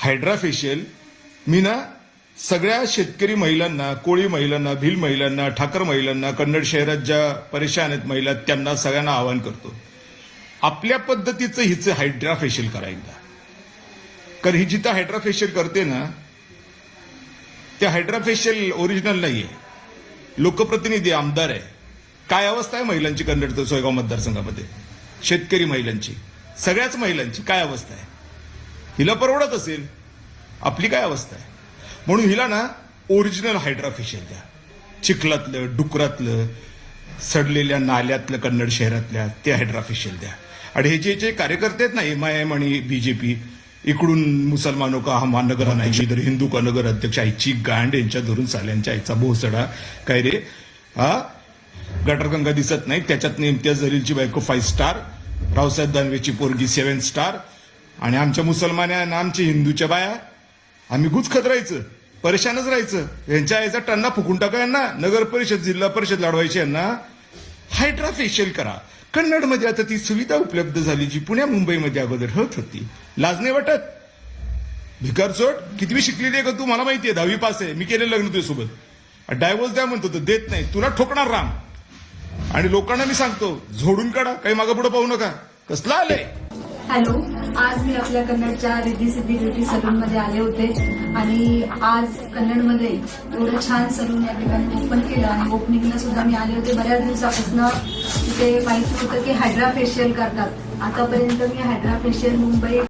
Hydra facial मी ना सगळ्या शेतकरी महिलांना कोळी महिलांना भिल महिलांना ठाकर महिलांना कन्नड शहरात ज्या परेशान आहेत महिला त्यांना सगळ्यांना आवाहन करतो. आपल्या पद्धतीचं हिचं हायड्रा फेशियल करा एकदा. कारण ही जिथं हायड्रा फेशियल करते ना त्या हायड्रा फेशियल ओरिजिनल आहे लोकप्रतिनिधी आमदार आहे. काय अवस्था आहे महिलांची कन्नड सोयगाव मतदारसंघामध्ये? शेतकरी महिलांची. सगळ्याच महिलांची. काय अवस्था आहे? हिला परवडत असेल? आपली काय अवस्था आहे? म्हणून हिला ना ओरिजिनल हायड्राफिशियल द्या. चिखलातलं डुकरातलं सडलेल्या नाल्यातलं कन्नड शहरातल्या ते हायड्राफिशियल द्या. आणि हे जे जे कार्यकर्ते आहेत ना एम आय एम आणि बीजेपी इकडून मुसलमानो का हा महानगर नाही इधर हिंदू का नगर अध्यक्ष आईची गांड यांच्या धरून साल्यांच्या आईचा भोसडा. काय रे? हा? गटरगंगा दिसत नाही त्याच्यात इम्तियाज जलीलची बायको फाईव्ह स्टार रावसाहेब दानवेची पोरगी सेवन स्टार आणि आमच्या मुसलमान आणि आमच्या हिंदूच्या बाया. आम्ही गुचखत राहायचं परेशानच राहायचं. यांच्या याचा टन्ना फुकून टाका यांना. नगर परिषद जिल्हा परिषद लढवायची यांना. हायड्रा फेशियल करा. कन्नडमध्ये आता ती सुविधा उपलब्ध झाली जी पुण्या मुंबईमध्ये अगोदर होत होती. लाज नाही वाटत? भिकार चोट? कितवी शिकलेली आहे का तू? मला आहे. दहावी पास आहे. मी केले लग्न तुझ्यासोबत. डायव्होर्स द्या म्हणतो देत नाही. तुला ठोकणार राम. आणि लोकांना मी सांगतो झोडून काढा काही मागे पुढे पाहू नका. कसला आले? हॅलो आज मी आपल्या कन्नडच्या रिद्धी सिद्धी ब्युटी सलून मध्ये आले होते. आणि आज कन्नडमध्ये एवढं छान सलून या ठिकाणी ओपन केलं आणि ओपनिंगला सुद्धा मी आले होते बऱ्याच दिवसापासून. तिथे माहिती होतं की हायड्रा फेशियल करतात. आतापर्यंत मी हायड्रा फेशियल मुंबई